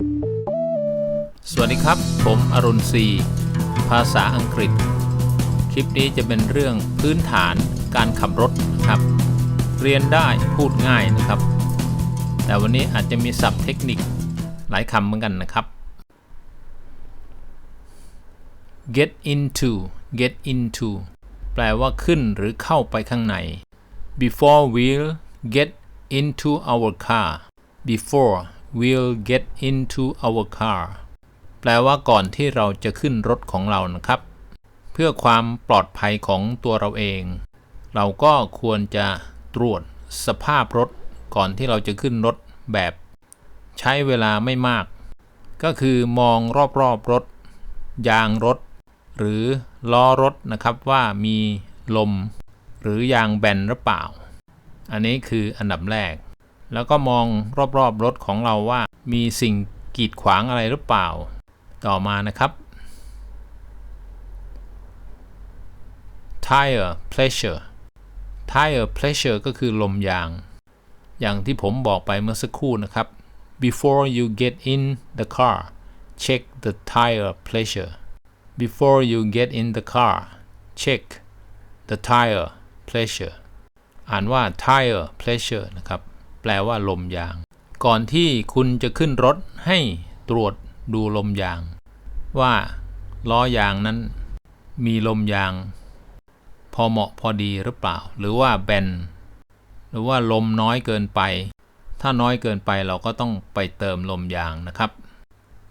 สวัสดีครับ ผมอรุณศรีภาษาอังกฤษ คลิปนี้จะเป็นเรื่องพื้นฐานการขับรถนะครับ เรียนได้พูดง่ายนะครับ แต่วันนี้อาจจะมีศัพท์เทคนิคหลายคำเหมือนกันนะครับ get into get into แปลว่าขึ้นหรือเข้าไปข้างใน before we'll get into our car before we'll get into our car แปลว่าก่อนที่เราจะขึ้นรถของเรานะครับ เพื่อความปลอดภัยของตัวเราเอง เราก็ควรจะตรวจสภาพรถก่อนที่เราจะขึ้นรถแบบ ใช้เวลาไม่มาก ก็คือมองรอบๆรถยางรถ หรือล้อรถนะครับว่ามีลม หรือยางแบนหรือเปล่า อันนี้คืออันดับแรก แล้วก็มองรอบๆรถของเราว่า มีสิ่งกีดขวางอะไรหรือเปล่า ต่อมานะครับ tire pressure tire pressure ก็คือลมยาง อย่างที่ผมบอกไปเมื่อสักครู่นะครับ before you get in the car check the tire pressure before you get in the car check the tire pressure อ่านว่า tire pressure นะครับ แปลว่าลมยาง ก่อนที่คุณจะขึ้นรถให้ตรวจดูลมยาง ว่าล้อยางนั้น มีลมยาง พอเหมาะพอดีหรือเปล่า หรือว่าแบนหรือว่าลมน้อยเกินไป ถ้าน้อยเกินไปเราก็ต้องไปเติมลมยางนะครับ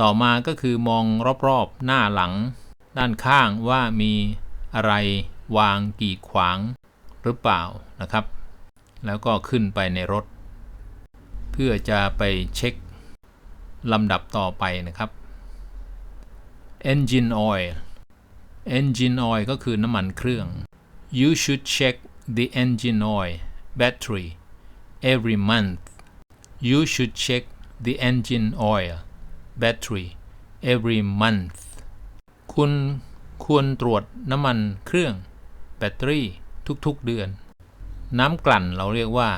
ต่อมาก็คือมองรอบๆหน้าหลัง ด้านข้างว่ามีอะไรวางกีดขวางหรือเปล่านะครับ แล้วก็ขึ้นไปในรถ พื่อจะไปเช็คลำดับต่อไปนะครับ engine oil engine oil ก็คือน้ำมันเครื่อง you should check the engine oil battery every month you should check the engine oil battery every month คุณควรตรวจน้ำมันเครื่องแบตเตอรี่ทุกๆเดือน น้ำกลั่นเราเรียกว่า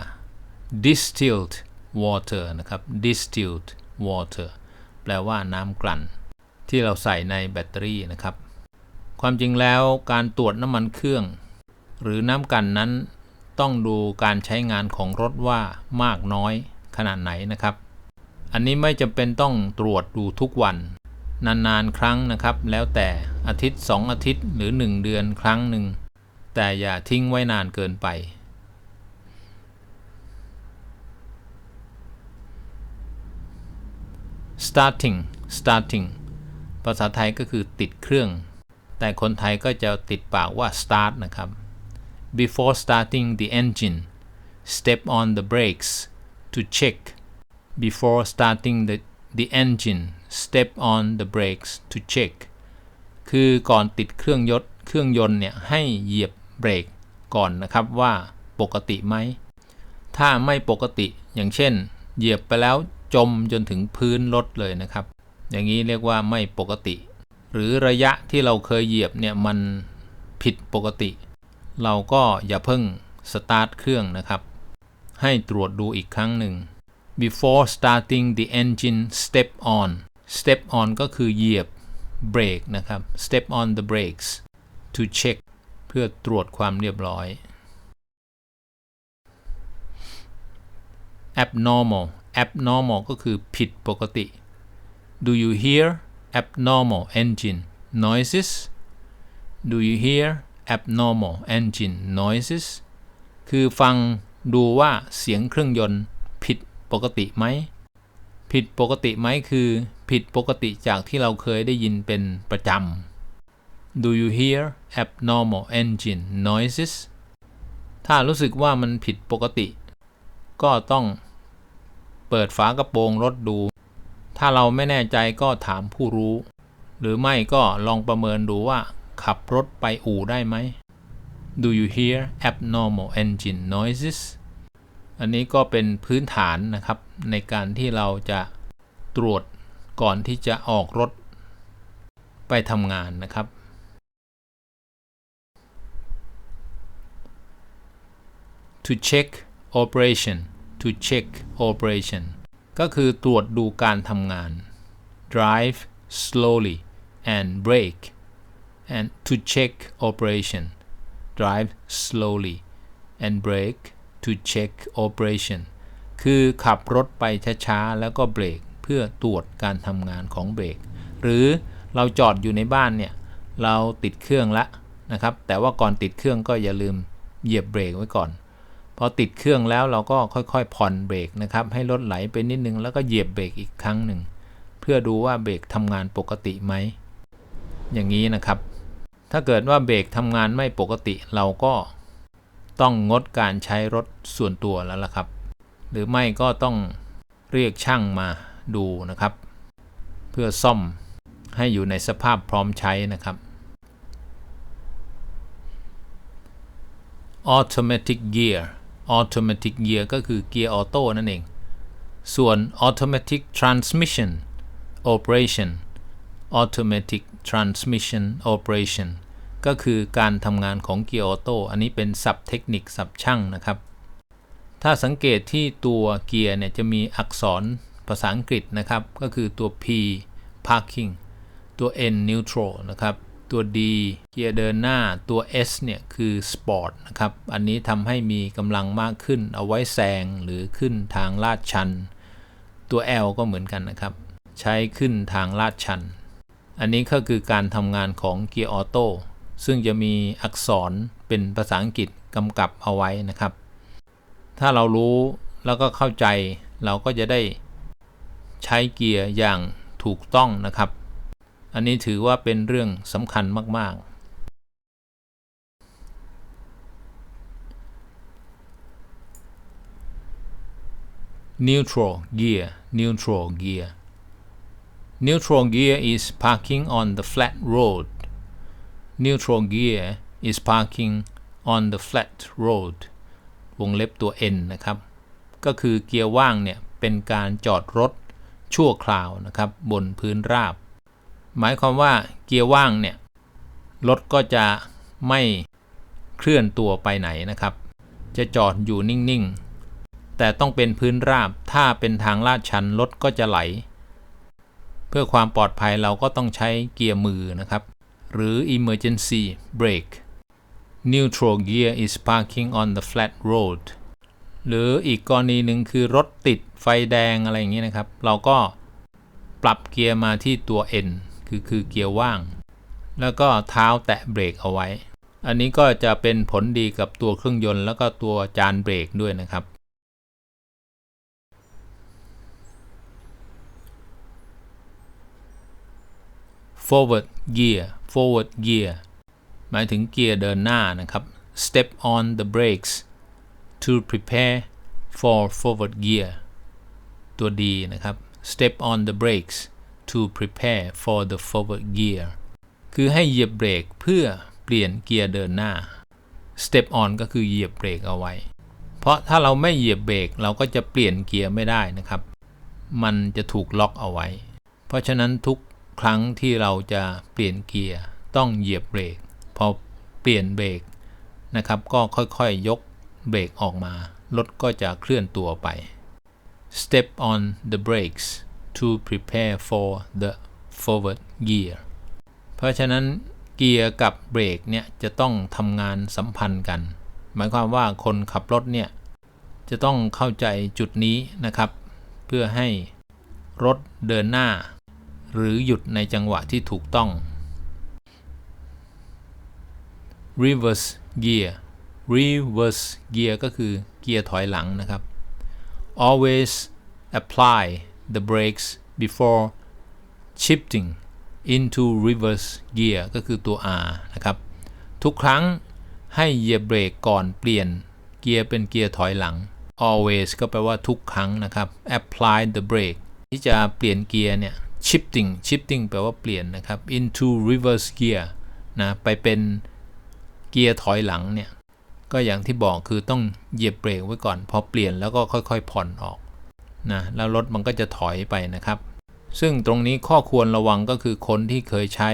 distilled water นะครับ distilled water แปลว่าน้ำกลั่น ที่เราใส่ในแบตเตอรี่นะครับ ความจริงแล้วการตรวจน้ำมันเครื่อง หรือน้ำกลั่นนั้น ต้องดูการใช้งานของรถว่ามากน้อยขนาดไหนนะครับ อันนี้ไม่จำเป็นต้องตรวจดูทุกวัน นานๆ ครั้งนะครับ แล้วแต่อาทิตย์ 2 อาทิตย์หรือ 1 เดือนครั้งหนึ่งแต่อย่าทิ้งไว้นานเกินไป starting starting ภาษาไทยก็คือติดเครื่อง แต่คนไทยก็จะติดปากว่า start นะครับ before starting the engine step on the brakes to check before starting the the engine step on the brakes to check คือก่อนติดเครื่องยนต์เครื่องยนต์เนี่ยให้เหยียบเบรกก่อนนะครับว่าปกติไหม ถ้าไม่ปกติอย่างเช่น เหยียบไปแล้ว จมจนถึงพื้นรถเลยนะครับ อย่างนี้เรียกว่าไม่ปกติ หรือระยะที่เราเคยเหยียบเนี่ยมันผิดปกติ เราก็อย่าเพิ่งสตาร์ทเครื่องนะครับ ให้ตรวจดูอีกครั้งหนึ่ง before starting the engine step on step on ก็คือเหยียบเบรกนะครับ step on the brakes to check เพื่อตรวจความเรียบร้อย abnormal abnormal ก็คือผิดปกติ Do you hear abnormal engine noises Do you hear abnormal engine noises คือฟังดูว่าเสียงเครื่องยนต์ผิดปกติไหม ผิดปกติไหมคือ ผิดปกติจากที่เราเคยได้ยินเป็นประจำ Do you hear abnormal engine noises ถ้ารู้สึกว่ามันผิดปกติ ก็ต้อง เปิดฝากระโปรงรถดู ถ้าเราไม่แน่ใจก็ถามผู้รู้ หรือไม่ก็ลองประเมินดูว่า ขับรถไปอู่ได้ไหม Do you hear abnormal engine noises อันนี้ก็เป็นพื้นฐานนะครับ ในการที่เราจะตรวจก่อนที่จะออกรถ ไปทำงานนะครับ to check operation to check operation ก็คือตรวจดูการทำงาน drive slowly and brake and to check operation drive slowly and brake to check operation คือขับรถไปช้าๆ แล้วก็เบรกเพื่อตรวจการทำงานของเบรก หรือเราจอดอยู่ในบ้านเนี่ย เราติดเครื่องแล้วนะครับ แต่ว่าก่อนติดเครื่องก็อย่าลืมเหยียบเบรกไว้ก่อน พอติดเครื่องแล้วเราก็ค่อยๆ ผ่อนเบรกนะครับ ให้รถไหลไปนิดนึงแล้วก็เหยียบเบรกอีกครั้งหนึ่ง เพื่อดูว่าเบรกทำงานปกติไหม อย่างนี้นะครับ ถ้าเกิดว่าเบรกทำงานไม่ปกติเราก็ต้องงดการใช้รถส่วนตัวแล้วล่ะครับ หรือไม่ก็ต้องเรียกช่างมาดูนะครับ เพื่อซ่อมให้อยู่ในสภาพพร้อมใช้นะครับ automatic gear automatic gear ก็คือเกียร์ออโต้นั่นเอง ส่วน automatic transmission operation automatic transmission operation ก็คือการทำงานของเกียร์ออโต้อันนี้เป็นศัพท์เทคนิคศัพท์ช่างนะครับ ถ้าสังเกตที่ตัวเกียร์เนี่ยจะมีอักษรภาษาอังกฤษนะครับ ก็คือตัว P parking ตัว N neutral นะครับ ตัว D เกียร์เดินหน้าตัว S เนี่ยคือ Sport นะครับ อันนี้ทำให้มีกำลังมากขึ้นเอาไว้แซงหรือขึ้นทางลาดชัน ตัว L ก็เหมือนกันนะครับ ใช้ขึ้นทางลาดชัน อันนี้ก็คือการทำงานของเกียร์ออโต้ซึ่งจะมีอักษรเป็นภาษาอังกฤษกำกับเอาไว้นะครับ ถ้าเรารู้แล้วก็เข้าใจเราก็จะได้ใช้เกียร์อย่างถูกต้องนะครับ อันนี้ถือว่าเป็นเรื่องสำคัญมากๆ neutral gear neutral gear neutral gear is parking on the flat road neutral gear is parking on the flat road วงเล็บตัว n นะครับ ก็คือเกียร์ว่างเนี่ย เป็นการจอดรถชั่วคราวนะครับ บนพื้นราบ หมายความว่าเกียร์ว่างเนี่ยรถก็จะไม่เคลื่อนตัวไปไหนนะครับ จะจอดอยู่นิ่งๆ แต่ต้องเป็นพื้นราบถ้าเป็นทางลาดชันรถก็จะไหล เพื่อความปลอดภัยเราก็ต้องใช้เกียร์มือนะครับ หรือ emergency brake neutral gear is parking on the flat road หรืออีกกรณีหนึ่งคือรถติดไฟแดงอะไรอย่างนี้นะครับ เราก็ปรับเกียร์มาที่ตัว N คือคือเกียร์ว่าง แล้วก็เท้าแตะเบรกเอาไว้ อันนี้ก็จะเป็นผลดีกับตัวเครื่องยนต์ แล้วก็ตัวจานเบรกด้วยนะครับ forward gear forward gear หมายถึงเกียร์เดินหน้านะครับ step on the brakes to prepare for forward gear ตัว D นะครับ step on the brakes to prepare for the forward gear คือให้เหยียบเบรกเพื่อเปลี่ยนเกียร์เดินหน้า step on ก็คือเหยียบเบรกเอาไว้ เพราะถ้าเราไม่เหยียบเบรกเราก็จะเปลี่ยนเกียร์ไม่ได้นะครับ มันจะถูกล็อกเอาไว้ เพราะฉะนั้นทุกครั้งที่เราจะเปลี่ยนเกียร์ต้องเหยียบเบรก พอเปลี่ยนเบรกนะครับ ก็ค่อยๆยยกเบรกออกมา รถก็จะเคลื่อนตัวไป step on the brakes to prepare for the forward gear เพราะฉะนั้นเกียร์กับเบรกเนี่ยจะต้องทำงานสัมพันธ์กัน หมายความว่าคนขับรถเนี่ยจะต้องเข้าใจจุดนี้นะครับ เพื่อให้รถเดินหน้า หรือหยุดในจังหวะที่ถูกต้อง reverse gear reverse gear ก็คือเกียร์ถอยหลังนะครับ always apply the brakes before shifting into reverse gear ก็คือตัว R นะครับ ทุกครั้งให้เหยียบเบรกก่อนเปลี่ยนเกียร์เป็นเกียร์ถอยหลัง always ก็แปลว่าทุกครั้งนะครับ apply the brake ที่จะเปลี่ยนเกียร์เนี่ย shifting shifting แปลว่าเปลี่ยนนะครับ into reverse gear นะไปเป็นเกียร์ถอยหลังเนี่ย ก็อย่างที่บอกคือต้องเหยียบเบรกไว้ก่อน พอเปลี่ยนแล้วก็ค่อยๆ ผ่อนออก นะแล้วรถมันก็จะถอยไปนะครับ ซึ่งตรงนี้ข้อควรระวังก็คือคนที่เคยใช้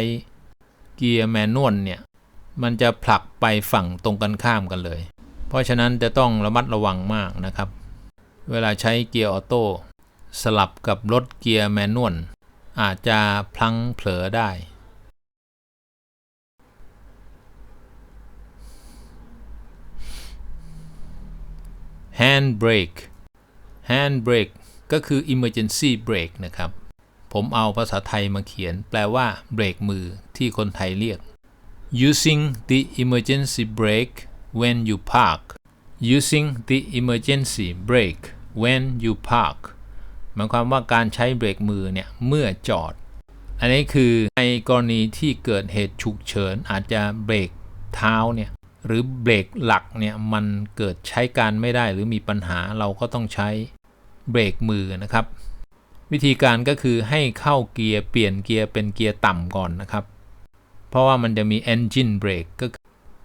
เกียร์แมนนวลเนี่ย มันจะผลักไปฝั่งตรงกันข้ามกันเลย เพราะฉะนั้นจะต้องระมัดระวังมากนะครับ เวลาใช้เกียร์ออโต้สลับกับรถเกียร์แมนนวลอาจจะพลั้งเผลอได้ handbrake handbrake ก็คือ emergency brake นะครับ ผมเอาภาษาไทยมาเขียน แปลว่าเบรกมือที่คนไทยเรียก using the emergency brake when you park using the emergency brake when you park หมายความว่าการใช้เบรกมือเนี่ย เมื่อจอด อันนี้คือในกรณีที่เกิดเหตุฉุกเฉิน อาจจะเบรกเท้าเนี่ยหรือเบรกหลักเนี่ยมันเกิดใช้การไม่ได้หรือมีปัญหาเราก็ต้องใช้ เบรกมือนะครับ วิธีการก็คือให้เข้าเกียร์เปลี่ยนเกียร์เป็นเกียร์ต่ำก่อนนะครับ เพราะว่ามันจะมี engine brake ก็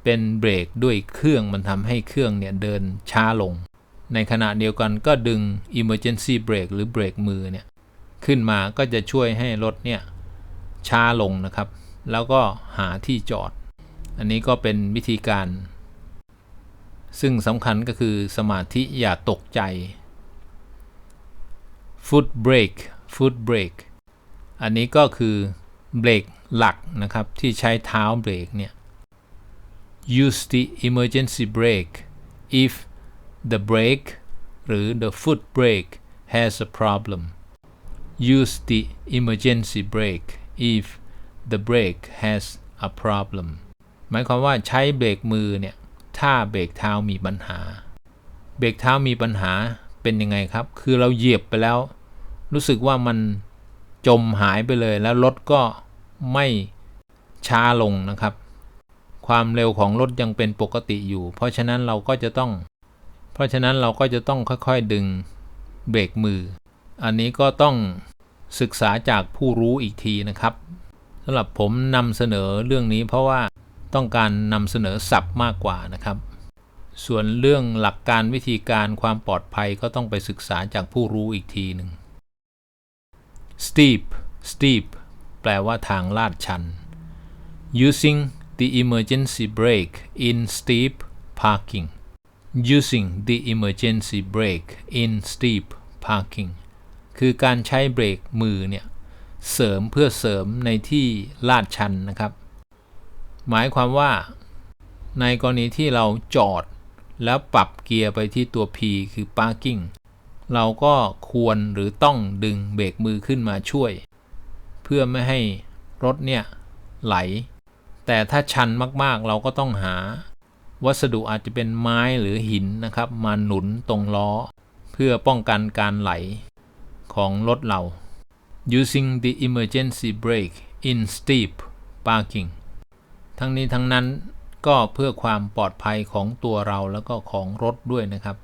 เป็นเบรกด้วยเครื่องมันทำให้เครื่องเนี่ยเดินช้าลง ในขณะเดียวกันก็ดึง emergency brake หรือเบรกมือเนี่ยขึ้นมาก็จะช่วยให้รถเนี่ยช้าลงนะครับ แล้วก็หาที่จอด อันนี้ก็เป็นวิธีการ ซึ่งสำคัญก็คือสมาธิอย่าตกใจ foot brake foot brake อันนี้ก็คือเบรกหลักนะครับ ที่ใช้เท้าเบรกเนี่ย use the emergency brake if the brake หรือ the foot brake has a problem use the emergency brake if the brake has a problem หมายความว่าใช้เบรกมือเนี่ย ถ้าเบรกเท้ามีปัญหา เบรกเท้ามีปัญหา เป็นยังไงครับ คือเราเหยียบไปแล้ว รู้สึกว่ามันจมหายไปเลยแล้วรถก็ไม่ช้าลงนะครับ ความเร็วของรถยังเป็นปกติอยู่ เพราะฉะนั้นเราก็จะต้อง เพราะฉะนั้นเราก็จะต้องค่อยๆดึงเบรกมือ อันนี้ก็ต้องศึกษาจากผู้รู้อีกทีนะครับสำหรับผมนำเสนอเรื่องนี้เพราะว่าต้องการนำเสนอศัพท์มากกว่านะครับ ส่วนเรื่องหลักการวิธีการความปลอดภัยก็ต้องไปศึกษาจากผู้รู้อีกทีหนึ่ง steep steep แปลว่าทางลาดชัน using the emergency brake in steep parking using the emergency brake in steep parking คือการใช้เบรกมือเนี่ย เสริมเพื่อเสริมในที่ลาดชันนะครับ หมายความว่าในกรณีที่เราจอด แล้วปรับเกียร์ไปที่ตัว P คือ parking เราก็ควรหรือต้องดึงเบรกมือขึ้นมาช่วย เพื่อไม่ให้รถเนี่ยไหล แต่ถ้าชันมากๆเราก็ต้องหา วัสดุอาจจะเป็นไม้หรือหินนะครับ มาหนุนตรงล้อ เพื่อป้องกันการไหลของรถเรา using the emergency brake in steep parking ทั้งนี้ทั้งนั้น ก็เพื่อความปลอดภัยของตัวเราแล้วก็ของรถด้วยนะครับ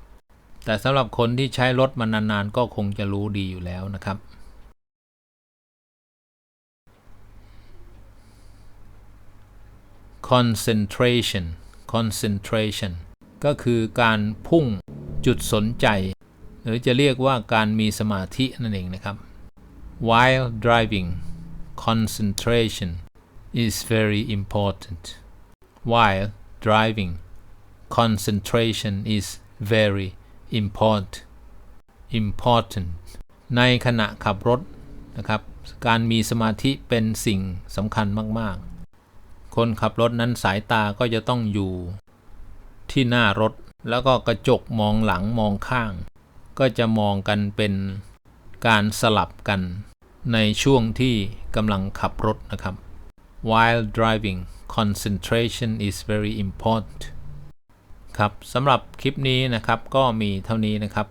แต่สำหรับคนที่ใช้รถมานานๆ ก็คงจะรู้ดีอยู่แล้วนะครับ concentration concentration ก็คือการพุ่งจุดสนใจ หรือจะเรียกว่าการมีสมาธินั่นเองนะครับ while driving concentration is very important while driving concentration is very important important ในขณะขับรถนะครับ การมีสมาธิเป็นสิ่งสำคัญมาก ๆ คนขับรถนั้นสายตาก็จะต้องอยู่ที่หน้ารถแล้วก็กระจกมองหลังมองข้าง ก็จะมองกันเป็นการสลับกันในช่วงที่กำลังขับรถนะครับ while driving concentration is very important ครับสำหรับคลิปนี้นะครับก็มีเท่านี้นะครับ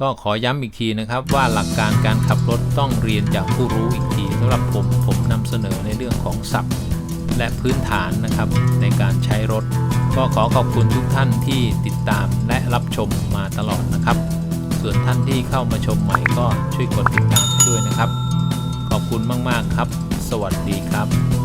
ก็ขอย้ำอีกทีนะครับว่าหลักการการขับรถต้องเรียนจากผู้รู้อีกทีสำหรับผมผมนำเสนอในเรื่องของศัพท์ และพื้นฐานนะครับในการใช้รถ ก็ขอขอบคุณทุกท่านที่ติดตามและรับชมมาตลอดนะครับ ส่วนท่านที่เข้ามาชมใหม่ก็ช่วยกดติดตามให้ด้วยนะครับ ขอบคุณมากๆครับ สวัสดีครับ